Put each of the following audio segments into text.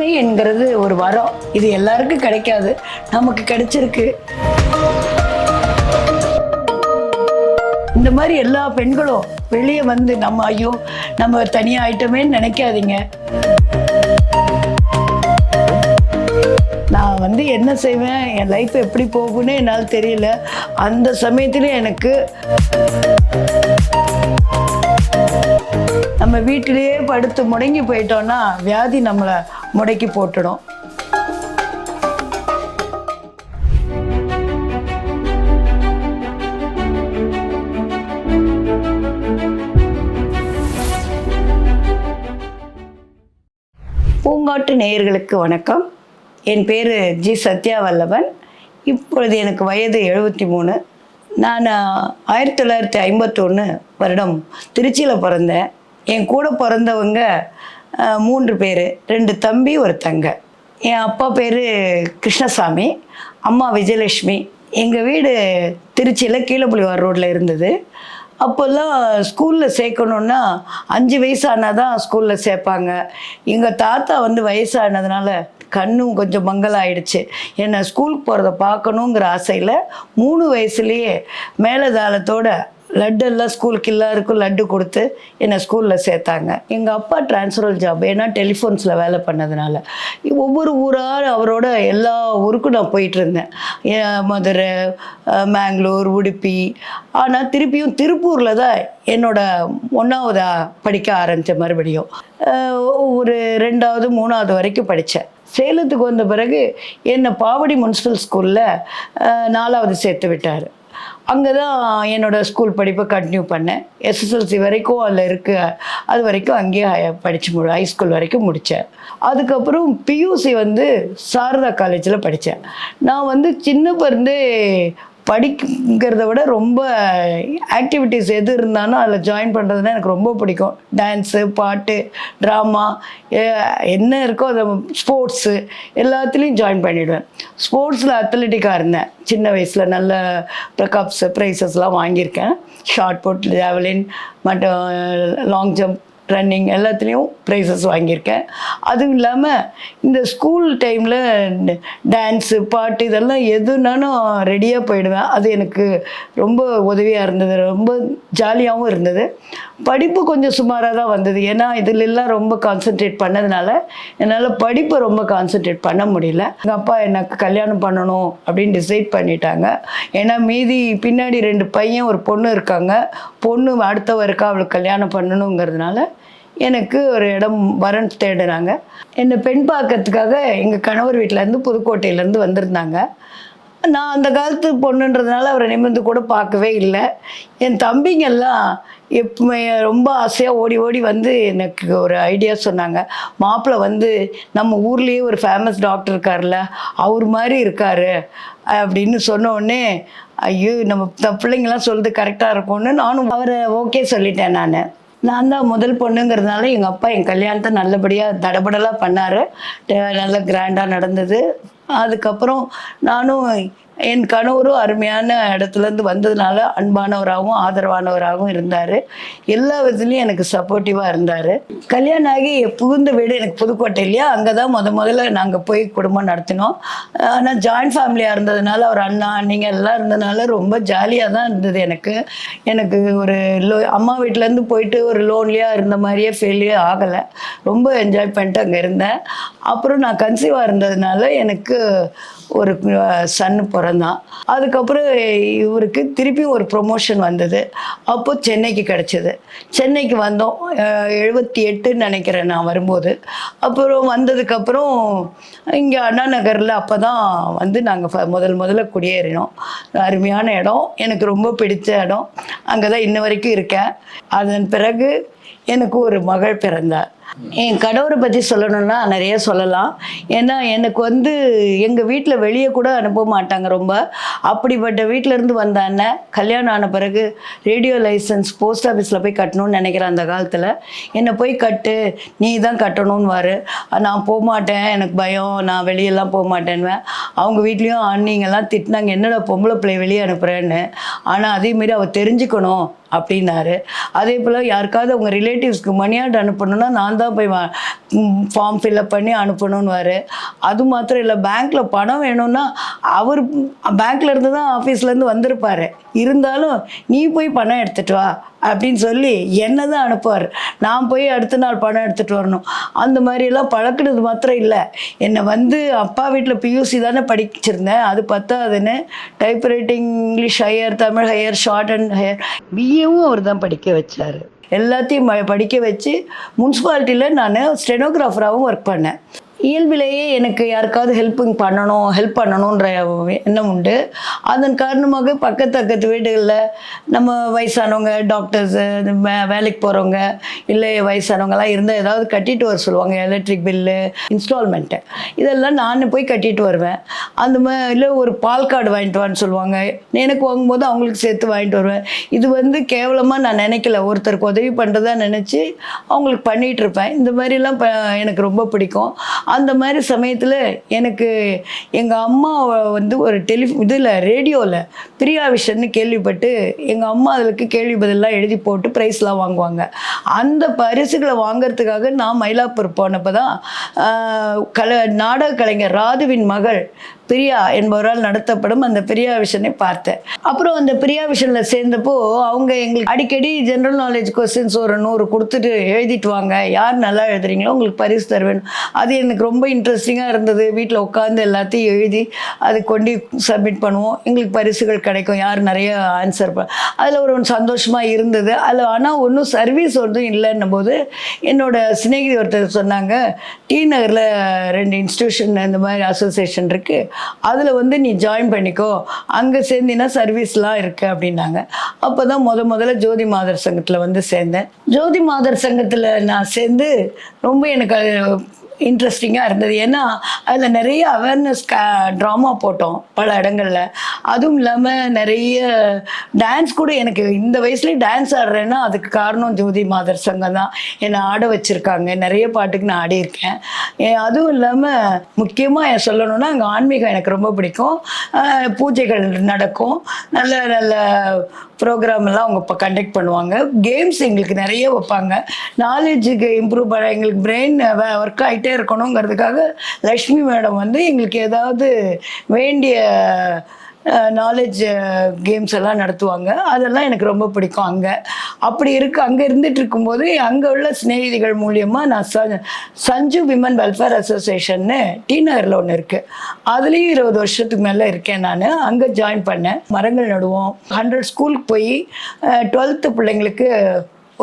பெருமை என்கிறது ஒரு வரம். இது எல்லாருக்கும் கிடைக்காது. நமக்கு கிடைச்சிருக்கு. இந்த மாதிரி எல்லா பெண்களும் வெளியே வந்து நம்ம ஐயோ நம்ம தனியாக ஆயிட்டோமேன்னு நினைக்காதீங்க. நான் வந்து என்ன செய்வேன்? என் லைஃப் எப்படி போகும்னு என்னால் தெரியல. அந்த சமயத்தில் எனக்கு நம்ம வீட்டிலேயே படுத்து முடங்கி போயிட்டோன்னா வியாதி நம்மளை முடக்கி போட்டுடும். பூங்காட்டு நேயர்களுக்கு வணக்கம். என் பேர் ஜி சத்யா வல்லவன் இப்பொழுது எனக்கு வயது எழுபத்தி மூணு. நான் ஆயிரத்தி தொள்ளாயிரத்தி ஐம்பத்தொன்று வருடம் திருச்சியில் பிறந்தேன். என் கூட பிறந்தவங்க மூன்று பேர். ரெண்டு தம்பி ஒரு தங்க. என் அப்பா பேர் கிருஷ்ணசாமி அம்மா விஜயலட்சுமி. எங்கள் வீடு திருச்சியில் கீழப்புலிவார் ரோட்டில் இருந்தது. அப்போல்லாம் ஸ்கூலில் சேர்க்கணுன்னா அஞ்சு வயசானால் தான் ஸ்கூலில் சேர்ப்பாங்க. எங்கள் தாத்தா வந்து வயசானதுனால கண்ணும் கொஞ்சம் மங்கலாயிடுச்சு. என்னை ஸ்கூலுக்கு போகிறத பார்க்கணுங்கிற ஆசையில் மூணு வயசுலேயே மேலதாளத்தோட லட்டெல்லாம் ஸ்கூலுக்கு எல்லாருக்கும் லட்டு கொடுத்து என்னை ஸ்கூலில் சேர்த்தாங்க. எங்கள் அப்பா டிரான்ஸ்ஃபரல் ஜாப் ஏன்னா டெலிஃபோன்ஸில் வேலை பண்ணதுனால. ஒவ்வொரு ஊராக அவரோட எல்லா ஊருக்கும் நான் போயிட்டுருந்தேன். மதுரை மேங்களூர் உடுப்பி. ஆனால் திருப்பியும் திருப்பூரில் தான் என்னோட ஒன்றாவது படிக்க ஆரம்பித்தேன் மறுபடியும். ஒரு ரெண்டாவது மூணாவது வரைக்கும் படித்தேன் சேலத்துக்கு வந்த பிறகு என்னை பாவடி முனிசிபல் ஸ்கூலில் நாலாவது சேர்த்து விட்டார். அங்கே தான் என்னோடய ஸ்கூல் படிப்பை கண்டினியூ பண்ணேன். எஸ்எஸ்எல்சி வரைக்கும் அதில் இருக்கு அது வரைக்கும் அங்கேயே படித்து முடி ஹைஸ்கூல் வரைக்கும் முடித்தேன் அதுக்கப்புறம் பியூசி வந்து சாரதா காலேஜில் படித்தேன் நான் வந்து சின்ன பிறந்தே படிக்கிறத விட ரொம்ப ஆக்டிவிட்டீஸ் எது இருந்தாலும் அதில் ஜாயின் பண்ணுறதுனா எனக்கு ரொம்ப பிடிக்கும். டான்ஸு பாட்டு ட்ராமா என்ன இருக்கோ அதை ஸ்போர்ட்ஸு எல்லாத்துலேயும் ஜாயின் பண்ணிவிடுவேன் ஸ்போர்ட்ஸில் அத்லட்டிக்காக இருந்தேன். சின்ன வயசில் நல்ல கப்ஸு ப்ரைஸஸ்லாம் வாங்கியிருக்கேன். ஷார்ட் புட் ஜாவலின் மற்றும் லாங் ஜம்ப் ரன்னிங் எல்லாத்துலேயும் ப்ரைஸஸ் வாங்கியிருக்கேன். அதுவும் இல்லாமல் இந்த ஸ்கூல் டைமில் டான்ஸு பாட்டு இதெல்லாம் எதுனாலும் ரெடியாக போயிடுவேன். அது எனக்கு ரொம்ப உதவியாக இருந்தது. ரொம்ப ஜாலியாகவும் இருந்தது. படிப்பு கொஞ்சம் சுமாராக தான் வந்தது. ஏன்னா இதுலெல்லாம் ரொம்ப கான்சென்ட்ரேட் பண்ணதுனால என்னால் படிப்பை ரொம்ப கான்சென்ட்ரேட் பண்ண முடியல. எங்கள் அப்பா எனக்கு கல்யாணம் பண்ணணும் அப்படின்னு டிசைட் பண்ணிட்டாங்க. ஏன்னா மீதி பின்னாடி ரெண்டு பையன் ஒரு பொண்ணு இருக்காங்க. பொண்ணு அடுத்தவருக்கா அவளுக்கு கல்யாணம் பண்ணணுங்கிறதுனால எனக்கு ஒரு இடம் வரன் தேடுறாங்க. என்னை பெண் பார்க்கறதுக்காக எங்கள் கணவர் வீட்டிலேருந்து புதுக்கோட்டையிலேருந்து வந்திருந்தாங்க. நான் அந்த காலத்து பொண்ணுன்றதுனால அவரை நிமிர்ந்து கூட பார்க்கவே இல்லை. என் தம்பிங்கெல்லாம் எப்பவுமே ரொம்ப ஆசையாக ஓடி ஓடி வந்து எனக்கு ஒரு ஐடியா சொன்னாங்க. மாப்பிள்ளை வந்து நம்ம ஊர்லேயே ஒரு ஃபேமஸ் டாக்டர் இருக்கார்ல அவர் மாதிரி இருக்கார் அப்படின்னு சொன்ன உடனே ஐயோ நம்ம த- பிள்ளைங்கெல்லாம் சொல்றது கரெக்டாக இருக்கும்னு நானும் அவரை ஓகே சொல்லிட்டேன் நான். நான் தான் முதல் பொண்ணுங்கிறதுனால எங்கள் அப்பா என் கல்யாணத்தை நல்லபடியாக தடபடலாக பண்ணார். நல்ல கிராண்டாக நடந்தது. அதுக்கப்புறம் நானும் என் கணவரும் அருமையான இடத்துலேருந்து வந்ததுனால அன்பானவராகவும் ஆதரவானவராகவும் இருந்தார். எல்லா விதத்துலேயும் எனக்கு சப்போர்ட்டிவாக இருந்தார். கல்யாணம் ஆகி புகுந்த வீடு எனக்கு புதுக்கோட்டை இல்லையா? அங்கே தான் முத முதல்ல நாங்கள் போய் குடும்பம் நடத்தினோம். ஆனால் ஜாயின்ட் ஃபேமிலியாக இருந்ததுனால ஒரு அண்ணா அண்ணிங்க எல்லாம் இருந்ததுனால ரொம்ப ஜாலியாக தான் இருந்தது எனக்கு. எனக்கு ஒரு லோ அம்மா வீட்டிலேருந்து போயிட்டு ஒரு லோன்லியாக இருந்த மாதிரியே ஃபெயிலியே ஆகலை. ரொம்ப என்ஜாய் பண்ணிட்டு அங்கே இருந்தேன். அப்புறம் நான் கன்சீவாக இருந்ததுனால எனக்கு ஒரு சன்னு பிறந்தான். அதுக்கப்புறம் இவருக்கு திருப்பியும் ஒரு ப்ரொமோஷன் வந்தது. அப்போது சென்னைக்கு கிடச்சிது. சென்னைக்கு வந்தோம். எழுபத்தி எட்டுன்னு நினைக்கிறேன் நான் வரும்போது. அப்புறம் வந்ததுக்கப்புறம் இங்கே அண்ணா நகரில் அப்போ தான் வந்து நாங்கள் முதல் முதல்ல குடியேறினோம். அருமையான இடம். எனக்கு ரொம்ப பிடிச்ச இடம். அங்கே தான் இன்ன வரைக்கும் இருக்கேன். அதன் பிறகு எனக்கு ஒரு மகள் பிறந்தார் என் கணவரை பற்றி சொல்லணும்னா நிறைய சொல்லலாம். ஏன்னா எனக்கு வந்து எங்கள் வீட்டில் வெளியே கூட அனுப்ப மாட்டாங்க ரொம்ப. அப்படிப்பட்ட வீட்டில் இருந்து வந்த அண்ணன் கல்யாணம் ஆன பிறகு ரேடியோ லைசன்ஸ் போஸ்ட் ஆஃபீஸில் போய் கட்டணும்னு நினைக்கிறேன் அந்த காலத்தில் என்னை போய் கட்டு நீ தான் கட்டணும்னு நான் போக மாட்டேன் எனக்கு பயம் நான் வெளியெல்லாம் போக மாட்டேன்னுவேன். அவங்க வீட்லேயும் அண்ணிங்கெல்லாம் திட்டினாங்க என்னடா பொம்பளை பிள்ளை வெளியே அனுப்புகிறேன்னு ஆனால் அதேமாரி அவள் தெரிஞ்சுக்கணும் அப்படின்னாரு. அதே போல் யாருக்காவது அவங்க ரிலேட்டிவ்ஸ்க்கு மணி அனுப்பணும்னா நான் தான் போய் ஃபார்ம் ஃபில்அப் பண்ணி அனுப்பணும்னு அது மாத்திரம் இல்லை பேங்க்கில் பணம் வேணும்னா அவர் பேங்க்ல இருந்து தான் ஆஃபீஸ்லேருந்து வந்திருப்பார். இருந்தாலும் நீ போய் பணம் எடுத்துட்டு வா அப்படின்னு சொல்லி என்னை தான் அனுப்புவார். நான் போய் அடுத்த நாள் பணம் எடுத்துகிட்டு வரணும். அந்த மாதிரியெல்லாம் பழக்கினது மாத்திரம் இல்லை. என்னை வந்து அப்பா வீட்டில் பியூசி தானே படிச்சிருந்தேன். அது பத்தாதுன்னு typewriting English higher Tamil higher shorthand higher பிஏவும் அவர் தான் படிக்க வச்சார். எல்லாத்தையும் ம- படிக்க வச்சு முன்சிபாலிட்டியில் நான் ஸ்டெனோகிராஃபராகவும் ஒர்க் பண்ணேன். இயல்பிலேயே எனக்கு யாருக்காவது ஹெல்ப்பிங் பண்ணணும் ஹெல்ப் பண்ணணுன்ற எண்ணம் உண்டு. அதன் காரணமாக பக்கத்து பக்கத்து வீடுகளில் நம்ம வயசானவங்க டாக்டர்ஸு வேலைக்கு போகிறவங்க இல்லை வயசானவங்கலாம் இருந்தால் ஏதாவது கட்டிட்டு வர சொல்லுவாங்க எலக்ட்ரிக் பில்லு இன்ஸ்டால்மெண்ட்டு இதெல்லாம் நான் போய் கட்டிட்டு வருவேன். அந்த மாதிரி இல்லை ஒரு பால் கார்டு வாங்கிட்டு வான்னு சொல்லுவாங்க. எனக்கு வாங்கும்போது அவங்களுக்கு சேர்த்து வாங்கிட்டு வருவேன். இது வந்து கேவலமாக நான் நினைக்கல. ஒருத்தருக்கு உதவி பண்ணுறதா நினச்சி அவங்களுக்கு பண்ணிகிட்டு இருப்பேன். இந்த மாதிரிலாம் ப எனக்கு ரொம்ப பிடிக்கும். அந்த மாதிரி சமயத்தில் எனக்கு எங்கள் அம்மா வந்து ஒரு டெலி இதில் ரேடியோவில் பிரியா விஷன்னு கேள்விப்பட்டு எங்கள் அம்மா அதுக்கு கேள்வி பதிலெலாம் எழுதி போட்டு ப்ரைஸ்லாம் வாங்குவாங்க. அந்த பரிசுகளை வாங்குறதுக்காக நான் மயிலாப்பூர் போனப்போ தான் கல நாடக கலைஞர் ராதுவின் மகள் பிரியா என்பவரால் நடத்தப்படும் அந்த பிரியா விஷனை பார்த்தேன். அப்புறம் அந்த பிரியா விஷனில் சேர்ந்தப்போ அவங்க எங்களுக்கு அடிக்கடி ஜென்ரல் நாலேஜ் கொஸ்டின்ஸ் ஒரு நூறு கொடுத்துட்டு எழுதிட்டு வாங்க. யார் நல்லா எழுதுறீங்களோ உங்களுக்கு பரிசு தருவேன் அது எனக்கு ரொம்ப இன்ட்ரெஸ்டிங்காக இருந்தது. வீட்டில் உட்காந்து எல்லாத்தையும் எழுதி அதை கொண்டு சப்மிட் பண்ணுவோம். எங்களுக்கு பரிசுகள் கிடைக்கும். யார் நிறைய ஆன்சர் அதில் ஒரு சந்தோஷமாக இருந்தது. அதில் ஆனால் ஒன்றும் சர்வீஸ் ஒன்றும் இல்லைன்னும் போது என்னோட சிநேகிதி ஒருத்தர் சொன்னாங்க டி நகரில் ரெண்டு இன்ஸ்டியூஷன் இந்த மாதிரி அசோசியேஷன் இருக்குது அதில் வந்து நீ ஜாயின் பண்ணிக்கோ. அங்கே சேர்ந்தினா சர்வீஸ்லாம் இருக்குது அப்படின்னாங்க. அப்போ தான் முத முதல்ல ஜோதி மாதர் சங்கத்தில் வந்து சேர்ந்தேன். ஜோதி மாதர் சங்கத்தில் நான் சேர்ந்து ரொம்ப எனக்கு இன்ட்ரெஸ்டிங்காக இருந்தது. ஏன்னா அதில் நிறைய அவேர்னஸ் ட்ராமா போட்டோம் பல இடங்களில். அதுவும் இல்லாமல் நிறைய டான்ஸ் கூட எனக்கு இந்த வயசுலேயே டான்ஸ் ஆடுறேன்னா அதுக்கு காரணம் ஜோதி மாதர் சங்கம் தான். என்னை ஆட வச்சுருக்காங்க. நிறைய பாட்டுக்கு நான் ஆடியிருக்கேன். அதுவும் இல்லாமல் முக்கியமாக சொல்லணும்னா அங்கே ஆன்மீகம் எனக்கு ரொம்ப பிடிக்கும். பூஜைகள் நடக்கும். நல்ல நல்ல ப்ரோக்ராம் எல்லாம் அவங்க இப்போ கண்டக்ட் பண்ணுவாங்க. கேம்ஸ் எங்களுக்கு நிறைய வைப்பாங்க. நாலேஜுக்கு இம்ப்ரூவ் பண்ண எங்களுக்கு பிரெயின் ஒர்க் ஆகிட்டே இருக்கணுங்கிறதுக்காக லக்ஷ்மி மேடம் வந்து எங்களுக்கு ஏதாவது வேண்டிய நாலேஜ் கேம்ஸ் எல்லாம் நடத்துவாங்க. அதெல்லாம் எனக்கு ரொம்ப பிடிக்கும் அங்கே. அப்படி இருக்கு அங்கே இருந்துட்டு இருக்கும்போது அங்கே உள்ள சிநேகிதிகள் மூலியமாக நான் ச சஞ்சு விமன் வெல்ஃபேர் அசோசியேஷன்னு டி நகரில் ஒன்று இருக்குது அதுலேயும் இருபது வருஷத்துக்கு மேலே இருக்கேன் நான். அங்கே ஜாயின் பண்ணேன். மரங்கள் நடுவோம். ஹண்ட்ரட் ஸ்கூலுக்கு போய் டுவெல்த்து பிள்ளைங்களுக்கு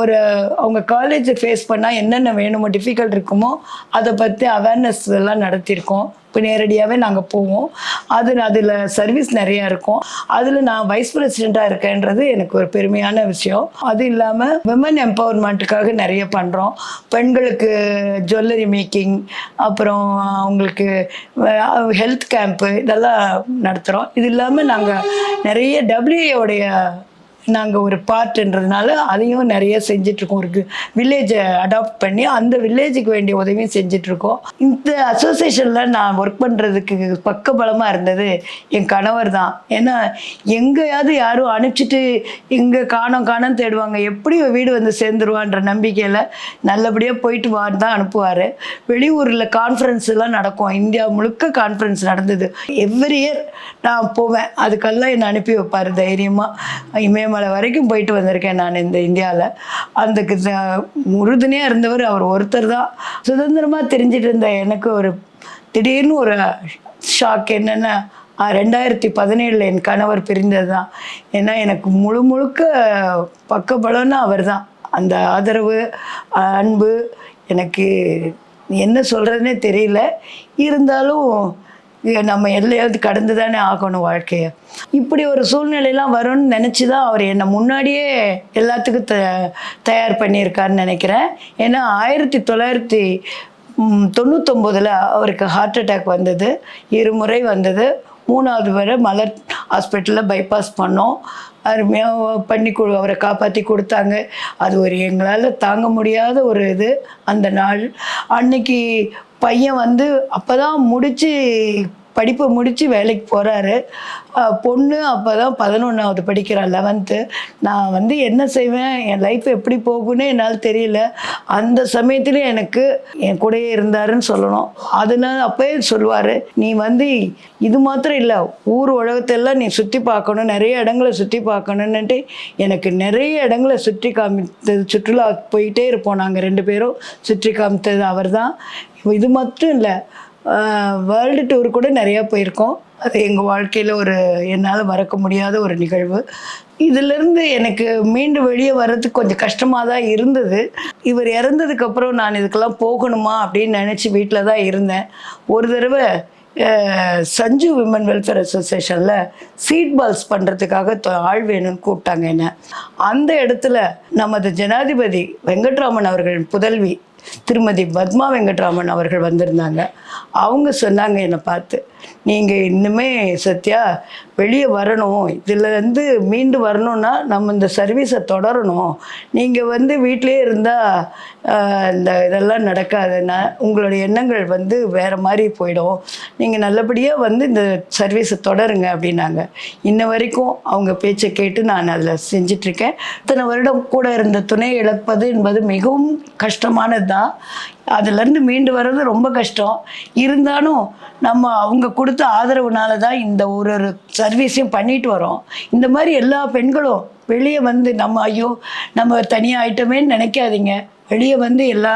ஒரு அவங்க காலேஜை ஃபேஸ் பண்ணால் என்னென்ன வேணுமோ டிஃபிகல்ட் இருக்குமோ அதை பற்றி அவேர்னஸ் எல்லாம் நடத்தியிருக்கோம் இப்போ நேரடியாகவே நாங்கள் போவோம். அது அதில் சர்வீஸ் நிறையா இருக்கும். அதில் நான் வைஸ் பிரசிடெண்ட்டாக இருக்கேன்றது எனக்கு ஒரு பெருமையான விஷயம். அது இல்லாமல் விமன் எம்பவர்மெண்ட்டுக்காக நிறைய பண்ணுறோம் பெண்களுக்கு ஜுவல்லரி மேக்கிங் அப்புறம் அவங்களுக்கு ஹெல்த் கேம்ப்பு இதெல்லாம் நடத்துகிறோம் இது இல்லாமல் நாங்கள் நிறைய டபிள்யூஏடைய நாங்கள் ஒரு பார்ட்ன்றதுனால அதையும் நிறைய செஞ்சிட்ருக்கோம். ஒரு வில்லேஜை அடாப்ட் பண்ணி அந்த வில்லேஜுக்கு வேண்டிய உதவியும் செஞ்சிட்ருக்கோம். இந்த அசோசியேஷனில் நான் ஒர்க் பண்ணுறதுக்கு பக்கபலமாக இருந்தது என் கணவர் தான். ஏன்னா எங்கேயாவது யாரும் அனுப்பிச்சிட்டு இங்கே காணோம் காணோம் தேடுவாங்க. எப்படி வீடு வந்து சேர்ந்துருவான்ற நம்பிக்கையில் நல்லபடியாக போயிட்டு வான்னு தான் அனுப்புவார். வெளியூரில் கான்ஃபரன்ஸ்லாம் நடக்கும். இந்தியா முழுக்க கான்ஃபரன்ஸ் நடந்தது. எவ்ரி இயர் நான் போவேன். அதுக்கெல்லாம் என்னை அனுப்பி வைப்பார் தைரியமாக இமயமலை வரைக்கும் போயிட்டு வந்திருக்கேன் நான் இந்த இந்தியாவில் அந்த உறுதுணையாக இருந்தவர் அவர் ஒருத்தர் தான். சுதந்திரமாக தெரிஞ்சிட்டு இருந்த எனக்கு ஒரு திடீர்னு ஒரு ஷாக் என்னென்னா ரெண்டாயிரத்தி பதினேழில் என் கணவர் பிரிந்தது தான். ஏன்னா எனக்கு முழு முழுக்க பக்கபலம்னா அவர் தான். அந்த ஆதரவு அன்பு எனக்கு என்ன சொல்கிறதுனே தெரியல. இருந்தாலும் நம்ம எல்லையாவது கடந்து தானே ஆகணும் வாழ்க்கையை. இப்படி ஒரு சூழ்நிலையெல்லாம் வரும்னு நினச்சி தான் அவர் என்னை முன்னாடியே எல்லாத்துக்கும் த தயார் பண்ணியிருக்காருன்னு நினைக்கிறேன். ஏன்னா ஆயிரத்தி தொள்ளாயிரத்தி தொண்ணூத்தொம்போதில் அவருக்கு ஹார்ட் அட்டாக் வந்தது இருமுறை வந்தது. மூணாவது வரை மலர் ஹாஸ்பிட்டலில் பைபாஸ் பண்ணோம். அருமையாக பண்ணி கொடு அவரை காப்பாற்றி கொடுத்தாங்க. அது ஒரு எங்களால் தாங்க முடியாத ஒரு இது அந்த நாள். அன்னைக்கு பையன் வந்து அப்போ தான் முடித்து படிப்பை முடித்து வேலைக்கு போகிறாரு பொண்ணு அப்போ தான் பதினொன்றாவது படிக்கிறான் லெவன்த்து நான் வந்து என்ன செய்வேன்? என் லைஃப் எப்படி போகும்னு என்னால் தெரியல. அந்த சமயத்துலேயும் எனக்கு என் கூடயே இருந்தாருன்னு சொல்லணும். அதனால அப்போயே சொல்லுவார் நீ வந்து இது மாத்திரம் இல்லை ஊர் உலகத்தெல்லாம் நீ சுற்றி பார்க்கணும் நிறைய இடங்களை சுற்றி பார்க்கணுன்னுட்டு எனக்கு நிறைய இடங்களை சுற்றி காமித்தது. சுற்றுலா போயிட்டே இருப்போம் நாங்கள் ரெண்டு பேரும். சுற்றி காமித்தது அவர் தான் இது மட்டும் இல்லை வேர்ல்டு டூர் கூட நிறையா போயிருக்கோம். அது எங்கள் வாழ்க்கையில் ஒரு என்னால் மறக்க முடியாத ஒரு நிகழ்வு. இதிலிருந்து எனக்கு மீண்டும் வெளியே வர்றதுக்கு கொஞ்சம் கஷ்டமாக தான் இருந்தது. இவர் இறந்ததுக்கப்புறம் நான் இதுக்கெல்லாம் போகணுமா அப்படின்னு நினச்சி வீட்டில் தான் இருந்தேன். ஒரு தடவை சஞ்சு விமன் வெல்ஃபேர் அசோசியேஷனில் சீட் பால்ஸ் பண்ணுறதுக்காக ஆள் வேணும்னு கூப்பிட்டாங்க என்ன. அந்த இடத்துல நமது ஜனாதிபதி வெங்கட்ராமன் அவர்களின் புதல்வி திருமதி பத்மா வெங்கட்ராமன் அவர்கள் வந்திருந்தாங்க. அவங்க சொன்னாங்க என்னை பார்த்து நீங்கள் இன்னுமே சத்யா வெளியே வரணும். இதில் மீண்டு வரணும்னா நம்ம இந்த சர்வீஸை தொடரணும். நீங்கள் வந்து வீட்டிலே இருந்தால் இந்த இதெல்லாம் நடக்காதுன்னா உங்களுடைய எண்ணங்கள் வந்து வேறு மாதிரி போயிடும். நீங்கள் நல்லபடியாக வந்து இந்த சர்வீஸை தொடருங்க அப்படின்னாங்க. இன்ன வரைக்கும் அவங்க பேச்சை கேட்டு நான் அதில் செஞ்சிட்ருக்கேன் இத்தனை வருடம் கூட இருந்த துணை இழப்பது என்பது மிகவும் கஷ்டமானது தான் அதுலேருந்து மீண்டு வர்றது ரொம்ப கஷ்டம். இருந்தாலும் நம்ம அவங்க கொடுத்த ஆதரவுனால தான் இந்த ஒரு ஒரு சர்வீஸையும் பண்ணிட்டு வரோம். இந்த மாதிரி எல்லா பெண்களும் வெளியே வந்து நம்ம ஐயோ நம்ம தனியாக ஆயிட்டோமேன்னு நினைக்காதீங்க. வெளியே வந்து எல்லா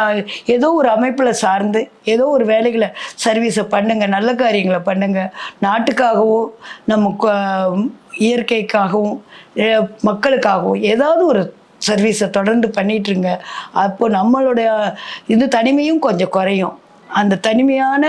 ஏதோ ஒரு அமைப்பில் சார்ந்து ஏதோ ஒரு வேலைகளை சர்வீஸை பண்ணுங்கள் நல்ல காரியங்களை பண்ணுங்கள் நாட்டுக்காகவும் நம்ம இயற்கைக்காகவும் மக்களுக்காகவும் ஏதாவது ஒரு சர்வீஸை தொடர்ந்து பண்ணிகிட்ருங்க அப்போ நம்மளுடைய இது தனிமையும் கொஞ்சம் குறையும். அந்த தனிமையான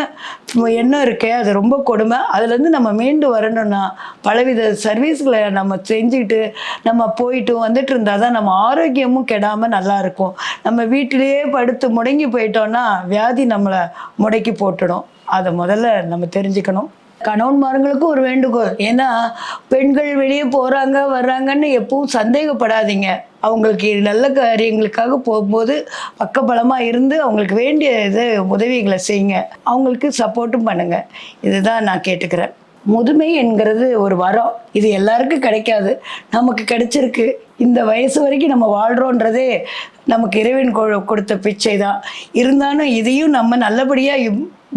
எண்ணம் இருக்கே அது ரொம்ப கொடுமை. அதுலேருந்து நம்ம மீண்டு வரணும்னா பலவித சர்வீஸ்களை நம்ம செஞ்சுக்கிட்டு நம்ம போயிட்டு வந்துட்டு இருந்தால் தான் நம்ம ஆரோக்கியமும் கெடாமல் நல்லாயிருக்கும் நம்ம வீட்டிலேயே படுத்து முடங்கி போயிட்டோம்னா வியாதி நம்மளை முடக்கி போட்டுடும். அதை முதல்ல நம்ம தெரிஞ்சுக்கணும். கணவன்மார்களுக்கும் ஒரு வேண்டுகோள். ஏன்னா பெண்கள் வெளியே போகிறாங்க வர்றாங்கன்னு எப்பவும் சந்தேகப்படாதீங்க. அவங்களுக்கு நல்ல காரியங்களுக்காக போகும்போது பக்கபலமாக இருந்து அவங்களுக்கு வேண்டிய இது உதவிகளை செய்யுங்க. அவங்களுக்கு சப்போர்ட்டும் பண்ணுங்க. இதுதான் நான் கேட்டுக்கிறேன். முதுமை என்கிறது ஒரு வரம். இது எல்லாருக்கும் கிடைக்காது. நமக்கு கிடைச்சிருக்கு. இந்த வயசு வரைக்கும் நம்ம வாழ்கிறோன்றதே நமக்கு இறைவன் கொ- கொடுத்த பிச்சை தான் இருந்தாலும் இதையும் நம்ம நல்லபடியாக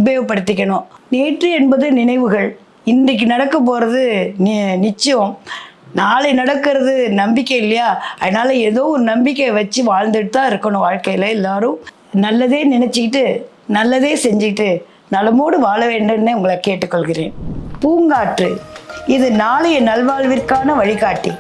உபயோகப்படுத்திக்கணும். நேற்று என்பது நினைவுகள். இன்றைக்கு நடக்க போகிறது நி நிச்சயம். நாளை நடக்கிறது நம்பிக்கை இல்லையா? அதனால் ஏதோ ஒரு நம்பிக்கையை வச்சு வாழ்ந்துட்டு தான் இருக்கணும் வாழ்க்கையில் எல்லாரும். நல்லதே நினச்சிக்கிட்டு நல்லதே செஞ்சுக்கிட்டு நலமோடு வாழ வேண்டும்னு உங்களை கேட்டுக்கொள்கிறேன். பூங்காற்று. இது நாளைய நல்வாழ்விற்கான வழிகாட்டி.